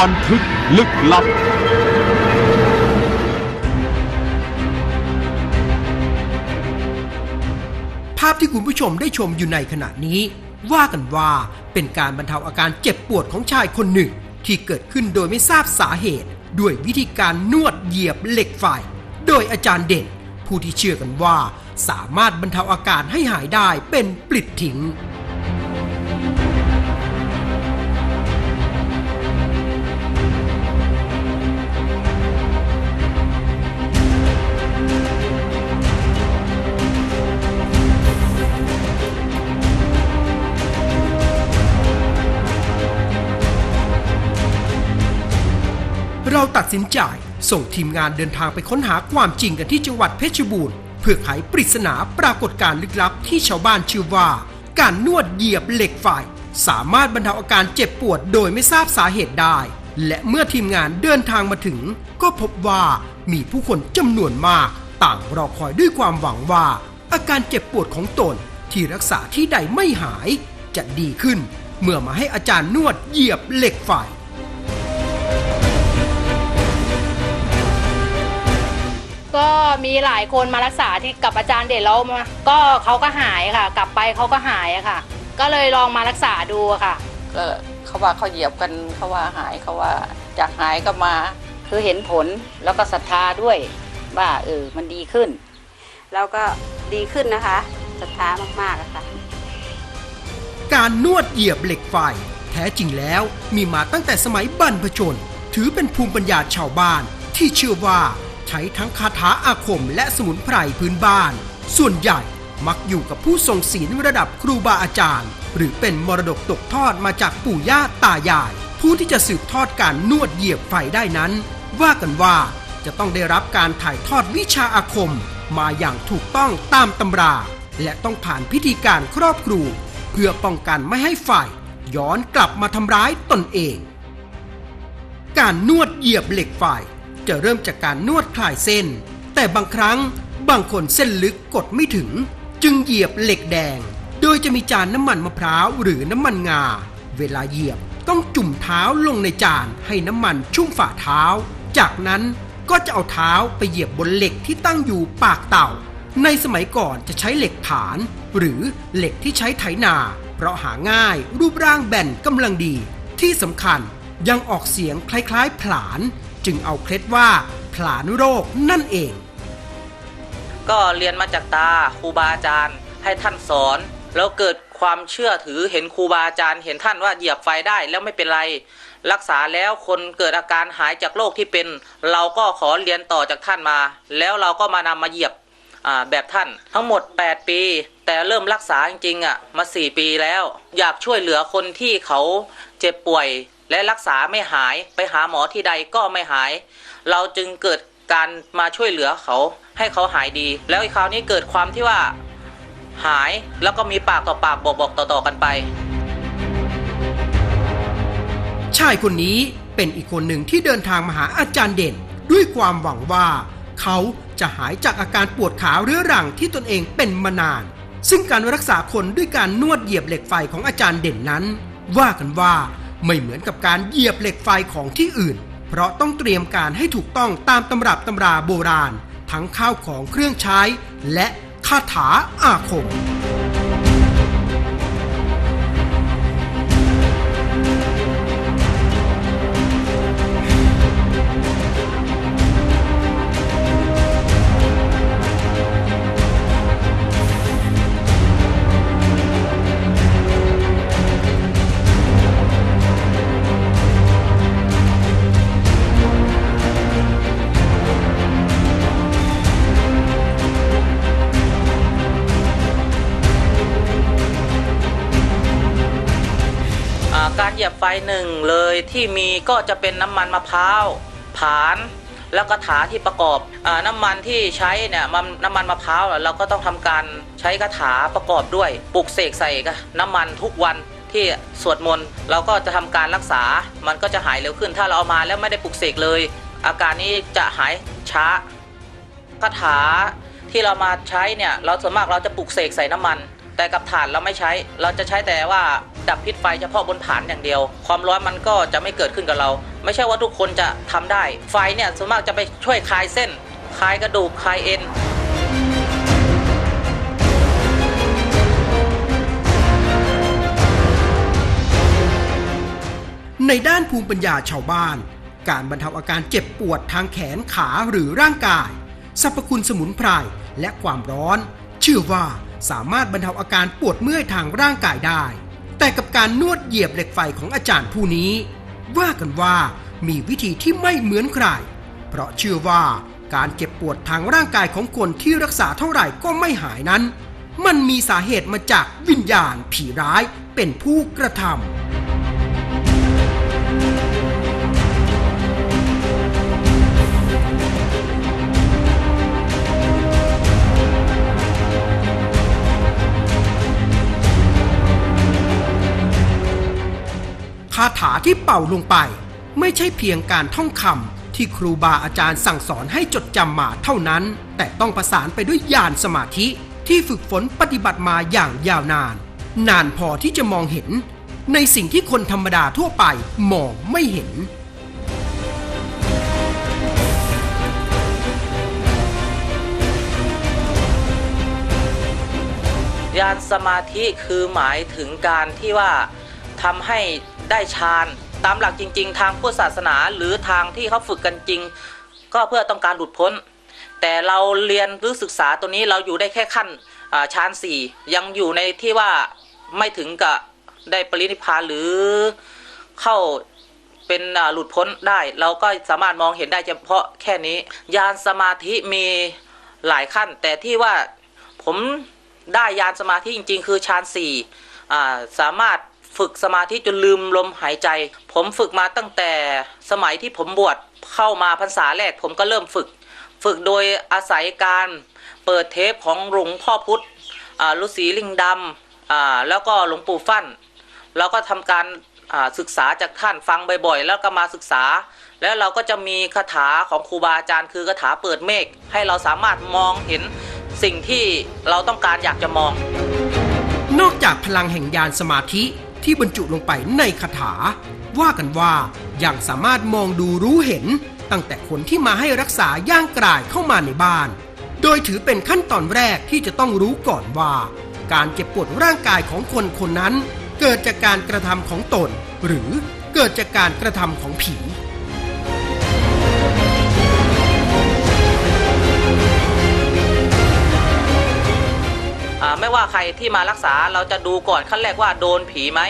บันทึกลึกลับ ภาพที่คุณผู้ชมได้ชมอยู่ในขณะนี้ ว่ากันว่าเป็นการบรรเทาอาการเจ็บปวดของชายคนหนึ่ง ที่เกิดขึ้นโดยไม่ทราบสาเหตุ ด้วยวิธีการนวดเหยียบเหล็กไฟโดยอาจารย์เด่น ผู้ที่เชื่อกันว่า สามารถบรรเทาอาการให้หายได้เป็นปลิดทิ้ง เราตัดสินใจส่งทีมงานเดินทางไปค้นหาความจริงกันที่จังหวัดเพชรบูรณ์เพื่อไขปริศนาปรากฏการลึกลับที่ชาวบ้านชื่อว่า การนวดเหยียบเหล็กไฟสามารถบรรเทาอาการเจ็บปวดโดยไม่ทราบสาเหตุได้ และเมื่อทีมงานเดินทางมาถึง ก็พบว่ามีผู้คนจำนวนมาก ต่างรอคอยด้วยความหวังว่า อาการเจ็บปวดของตนที่รักษาที่ใดไม่หาย จะดีขึ้น เมื่อมาให้อาจารย์นวดเหยียบเหล็กไฟ มีหลายคนมารักษาที่กับอาจารย์เด่นแล้วมาก็เขาก็หายค่ะ กลับไปเขาก็หายอะค่ะ ก็เลยลองมารักษาดูอะค่ะ ก็เขาว่าเขาเหยียบกันเขาว่าหายเขาว่าจากหายก็มาคือเห็นผลแล้วก็ศรัทธาด้วยว่าเออมันดีขึ้น แล้วก็ดีขึ้นนะคะศรัทธามากๆอะค่ะ การนวดเหยียบเหล็กไฟ แท้จริงแล้วมีมาตั้งแต่สมัยบรรพชน ถือเป็นภูมิปัญญาชาวบ้านที่เชื่อว่าใช้ทั้งคาถาอาคมและสมุนไพรพื้นบ้าน ส่วนใหญ่มักอยู่กับผู้ทรงศีลระดับครูบาอาจารย์ หรือเป็นมรดกตกทอดมาจากปู่ย่าตายาย ผู้ที่จะสืบทอดการนวดเหยียบไฟได้นั้น ว่ากันว่าจะต้องได้รับการถ่ายทอดวิชาอาคม มาอย่างถูกต้องตามตำรา และต้องผ่านพิธีการครอบครู เพื่อป้องกันไม่ให้ฝ่ายย้อนกลับมาทำร้ายตนเอง การนวดเหยียบเหล็กไฟ จะเริ่มจากการนวดคลายเส้น แต่บางครั้งบางคนเส้นลึกกดไม่ถึง จึงเหยียบเหล็กแดง โดยจะมีจานน้ำมันมะพร้าวหรือน้ำมันงา เวลาเหยียบต้องจุ่มเท้าลงในจานให้น้ำมันชุ่มฝ่าเท้า จากนั้นก็จะเอาเท้าไปเหยียบบนเหล็กที่ตั้งอยู่ปากเต่า ในสมัยก่อนจะใช้เหล็กผาน หรือเหล็กที่ใช้ไถนา เพราะหาง่ายรูปร่างแบนกำลังดี ที่สำคัญยังออกเสียงคล้ายๆผลาน จึงเอาเคล็ดว่าผลานโรคนั่นเอง ก็เรียนมาจากตาครูบาอาจารย์ให้ท่านสอน แล้วเกิดความเชื่อถือเห็นครูบาอาจารย์ เห็นท่านว่าเหยียบไฟได้แล้วไม่เป็นไร รักษาแล้วคนเกิดอาการหายจากโรคที่เป็น เราก็ขอเรียนต่อจากท่านมา แล้วเราก็มานำมาเหยียบแบบท่านทั้งหมด 8 ปี แต่เริ่มรักษาจริงๆอะมา 4 ปีแล้ว อยากช่วยเหลือคนที่เขาเจ็บป่วย และรักษาไม่หายไปหาหมอที่ใดก็ไม่หาย เราจึงเกิดการมาช่วยเหลือเขาให้เขาหายดี แล้วอีกคราวนี้เกิดความที่ว่าหายแล้วก็มีปากต่อปากบอกบอกต่อๆกันไป ชายคนนี้เป็นอีกคนหนึ่งที่เดินทางมาหาอาจารย์เด่น ด้วยความหวังว่า เขาจะหายจากอาการปวดขาเรื้อรังที่ตนเองเป็นมานาน ซึ่งการรักษาคนด้วยการนวดเหยียบเหล็กไฟของอาจารย์เด่นนั้น ว่ากันว่า ไม่เหมือนกับการเหยียบเหล็กไฟของที่อื่น เพราะต้องเตรียมการให้ถูกต้องตามตำรับตำราโบราณ ทั้งข้าวของเครื่องใช้ และคาถาอาคม การเหยียบไฟหนึ่งเลยที่มีก็จะเป็นน้ำมันมะพร้าวผานแล้วก็ถาที่ประกอบอน้ำมันที่ใช้เนี่ยมันน้ำมันมะพร้าวเราก็ต้องทำการใช้คาถาประกอบด้วยปลุกเสกใส่น้ำมันทุกวันที่สวดมนต์เราก็จะทำการรักษา มันก็จะหายเร็วขึ้น ถ้าเราเอามาแล้วไม่ได้ปลุกเสกเลย อาการนี้จะหายช้าคาถาที่เรามาใช้เนี่ยเราส่วนมากเราจะปลุกเสกใส่น้ำมัน แต่กับถ่านเราไม่ใช้ เราจะใช้แต่ว่า ดับพิษไฟเฉพาะบนฐานอย่างเดียว ความร้อนมันก็จะไม่เกิดขึ้นกับเรา ไม่ใช่ว่าทุกคนจะทำได้ ไฟเนี่ยส่วนมากจะไปช่วยคลายเส้น คลายกระดูก คลายเอ็นในด้านภูมิปัญญาชาวบ้าน การบรรเทาอาการเจ็บปวดทางแขนขาหรือร่างกาย สรรพคุณสมุนไพรและความร้อน เชื่อว่าสามารถบรรเทาอาการปวดเมื่อยทางร่างกายได้ แต่กับการนวดเหยียบเหล็กไฟของอาจารย์ผู้นี้ ว่ากันว่ามีวิธีที่ไม่เหมือนใคร เพราะเชื่อว่าการเจ็บปวดทางร่างกายของคนที่รักษาเท่าไหร่ก็ไม่หายนั้น มันมีสาเหตุมาจากวิญญาณผีร้ายเป็นผู้กระทำ ที่เป่าลงไป ไม่ใช่เพียงการท่องคำที่ครูบาอาจารย์สั่งสอนให้จดจำมาเท่านั้น แต่ต้องประสานไปด้วยญาณสมาธิที่ฝึกฝนปฏิบัติมาอย่างยาวนาน นานพอที่จะมองเห็น ในสิ่งที่คนธรรมดาทั่วไปมองไม่เห็นยานสมาธิคือหมายถึงการที่ว่าทำให้ ได้ฌานตามหลักจริง ๆ ทางพุทธศาสนาหรือทางที่เขาฝึกกันจริง ก็เพื่อต้องการหลุดพ้น แต่เราเรียนหรือศึกษาตัวนี้เราอยู่ได้แค่ขั้นฌานสี่ยังอยู่ในที่ว่าไม่ถึงกับได้ปรินิพพานหรือเข้าเป็นหลุดพ้นได้ เราก็สามารถมองเห็นได้เฉพาะแค่นี้ยานสมาธิมีหลายขั้น แต่ที่ว่าผมได้ยานสมาธิจริง ๆ คือฌานสี่สามารถ ฝึกสมาธิจนลืมลมหายใจ ผมฝึกมาตั้งแต่สมัยที่ผมบวชเข้ามาพรรษาแรกผมก็เริ่มฝึก ฝึกโดยอาศัยการเปิดเทปของหลวงพ่อพุธอ่าฤาษีลิงดำอ่าแล้วก็หลวงปู่ฟั่นแล้วก็ทำการอ่าศึกษาจากท่านฟังบ่อยๆ แล้วก็มาศึกษา แล้วเราก็จะมีคาถาของครูบาอาจารย์คือคาถาเปิดเมฆให้เราสามารถมองเห็นสิ่งที่เราต้องการอยากจะมอง นอกจากพลังแห่งยานสมาธิ ที่บรรจุลงไปในคาถา ว่ากันว่ายังสามารถมองดูรู้เห็น ตั้งแต่คนที่มาให้รักษาย่างกรายเข้ามาในบ้าน โดยถือเป็นขั้นตอนแรกที่จะต้องรู้ก่อนว่า การเจ็บปวดร่างกายของคนคนนั้น เกิดจากการกระทำของตน หรือเกิดจากการกระทำของผี ไม่ว่าใครที่มารักษาเราจะดูก่อนขั้นแรกว่าโดนผีไหม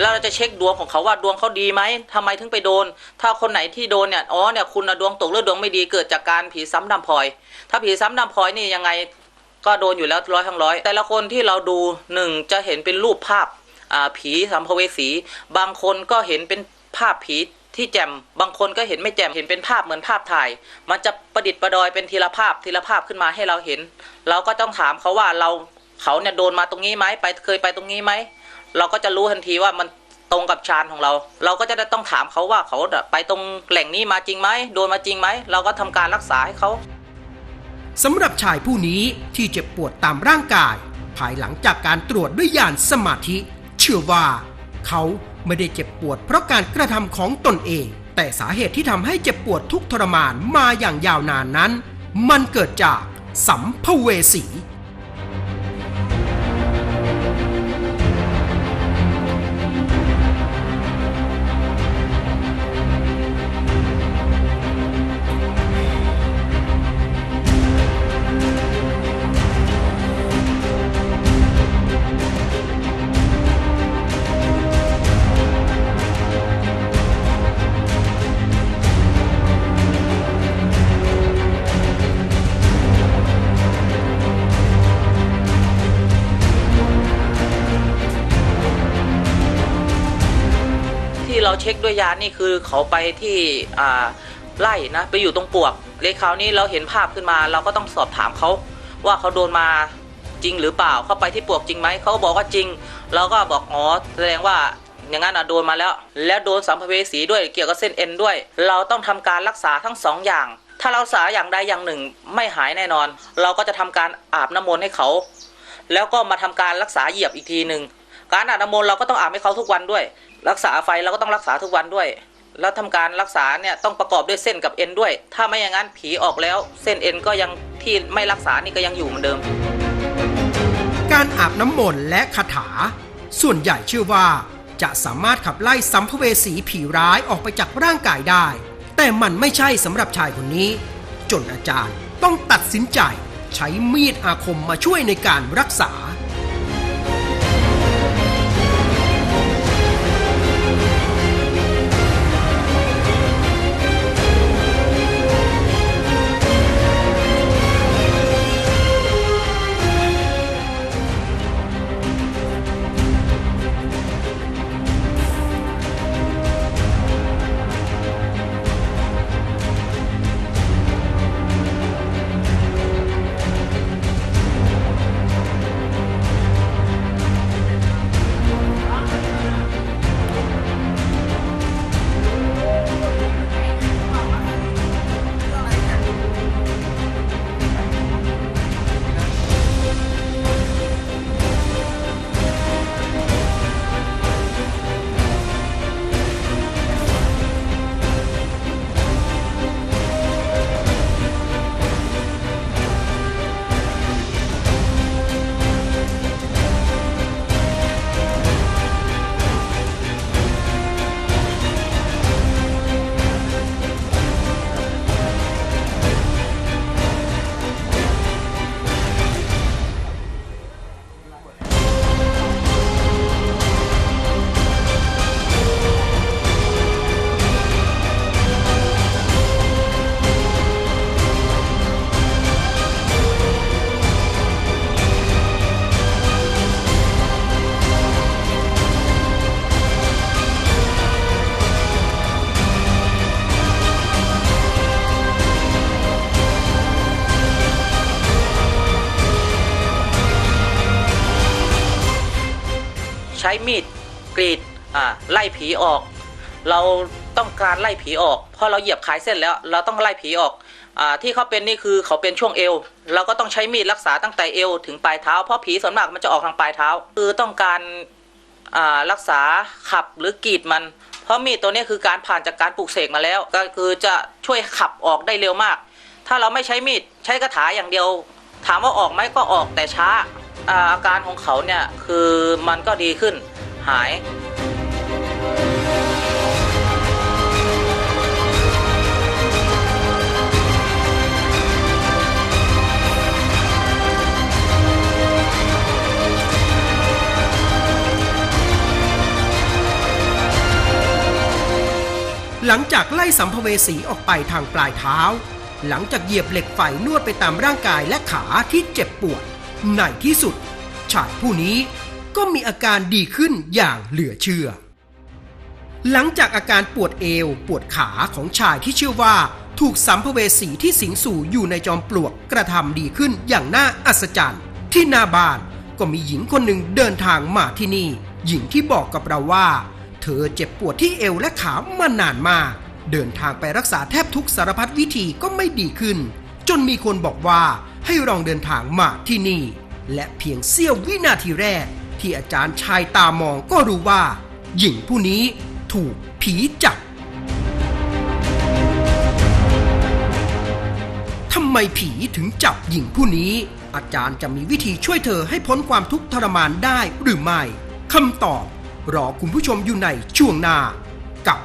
แล้วเราจะเช็คดวงของเขาว่าดวงเขาดีไหมทำไมถึงไปโดน ถ้าคนไหนที่โดนเนี่ยอ๋อเนี่ยคุณดวงตกหรือดวงไม่ดีเกิดจากการผีซ้ำดำพลอย ถ้าผีซ้ำดำพลอยนี่ยังไงก็โดนอยู่แล้วร้อยทั้งร้อยแต่ละคนที่เราดูหนึ่งจะเห็นเป็นรูปภาพอ่าผีสัมภเวสี บางคนก็เห็นเป็นภาพผีที่แจ่มบางคนก็เห็นไม่แจ่มเห็นเป็นภาพเหมือนภาพถ่าย มันจะประดิษฐ์ประดอยเป็นทีละภาพทีละภาพขึ้นมาให้เราเห็น เราก็ต้องถามเขาว่าเรา เขาเนี่ยโดนมาตรงนี้ไหมไปเคยไปตรงนี้ไหมเราก็จะรู้ทันทีว่ามันตรงกับฌานของเรา เราก็จะได้ต้องถามเขาว่าเขาไปตรงแหล่งนี้มาจริงไหมโดนมาจริงไหมเราก็ทำการรักษาให้เขาสำหรับชายผู้นี้ที่เจ็บปวดตามร่างกาย ภายหลังจากการตรวจด้วยยานสมาธิ เชื่อว่า เขาไม่ได้เจ็บปวดเพราะการกระทำของตนเอง แต่สาเหตุที่ทำให้เจ็บปวดทุกทรมานมาอย่างยาวนานนั้น มันเกิดจากสัมภเวสี เช็คด้วยยานี่คือเขาไปที่ไล่นะไปอยู่ตรงปวกเลยคราวนี้เราเห็นภาพขึ้นมา เราก็ต้องสอบถามเขาว่าเขาโดนมาจริงหรือเปล่าเขาไปที่ปวกจริงไหมเขาบอกว่าจริง เราก็บอกอ๋อแสดงว่าอย่างนั้นอะโดนมาแล้ว แล้วโดนสัมภเวสีด้วยเกี่ยวกับเส้นเอ็นด้วย เราต้องทำการรักษาทั้งสองอย่าง ถ้าเรารักษาอย่างใดอย่างหนึ่งไม่หายแน่นอน เราก็จะทำการอาบน้ำมนต์ให้เขา แล้วก็มาทำการรักษาเหยียบอีกทีหนึ่งการอาบน้ำมนต์เราก็ต้องอาบให้เขาทุกวันด้วย รักษาไฟเราก็ต้องรักษาทุกวันด้วย แล้วทำการรักษาเนี่ยต้องประกอบด้วยเส้นกับเอ็นด้วย ถ้าไม่อย่างนั้นผีออกแล้ว เส้นเอ็นก็ยังที่ไม่รักษานี่ก็ยังอยู่เหมือนเดิม การอาบน้ำมนต์และคาถา ส่วนใหญ่เชื่อว่า จะสามารถขับไล่สัมภเวสีผีร้ายออกไปจากร่างกายได้ แต่มันไม่ใช่สำหรับชายคนนี้ จนอาจารย์ต้องตัดสินใจ ใช้มีดอาคมมาช่วยในการรักษา ช้มีดกรีดอ่าไล่ผีออก เราต้องการไล่ผีออกเพราะเราเหยียบขายเส้นแล้ว เราต้องไล่ผีออกอาที่เขาเป็นนี่คือเขาเป็นช่วงเอว เราก็ต้องใช้มีดรักษาตั้งแต่เอวถึงปลายเท้า เพราะผีส่วนมากมันจะออกทางปลายเท้า คือต้องการอ่ารักษาขับหรือกรีดมัน เพราะมีดตัวนี้คือการผ่านจากการปลูกเสกมาแล้ว ก็คือจะช่วยขับออกได้เร็วมาก ถ้าเราไม่ใช้มีดใช้กระถาอย่างเดียว ถามว่าออกไหมก็ออกแต่ช้า อาการของเขาเนี่ยคือมันก็ดีขึ้นหายหลังจากไล่สัมภเวสีออกไปทางปลายเท้า หลังจากเหยียบเหล็กไฟนวดไปตามร่างกายและขาที่เจ็บปวด ในที่สุด ชายผู้นี้ก็มีอาการดีขึ้นอย่างเหลือเชื่อ หลังจากอาการปวดเอวปวดขาของชายที่เชื่อว่าถูกสัมภเวสีที่สิงสู่อยู่ในจอมปลวกกระทำดีขึ้นอย่างน่าอัศจรรย์ ที่หน้าบ้านก็มีหญิงคนหนึ่งเดินทางมาที่นี่ หญิงที่บอกกับเราว่า เธอเจ็บปวดที่เอวและขามานานมาก เดินทางไปรักษาแทบทุกสารพัดวิธีก็ไม่ดีขึ้น จนมีคนบอกว่า ให้ลองเดินทางมาที่นี่ และเพียงเสี้ยววินาทีแรก ที่อาจารย์ชายตามองก็รู้ว่า หญิงผู้นี้ถูกผีจับทำไมผีถึงจับหญิงผู้นี้ อาจารย์จะมีวิธีช่วยเธอให้พ้นความทุกข์ทรมานได้หรือไม่คำตอบ รอคุณผู้ชมอยู่ในช่วงหน้า กับ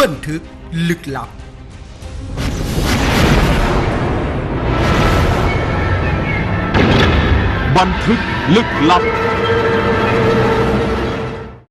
บันทึกลึกลับ บันทึกลึกลับ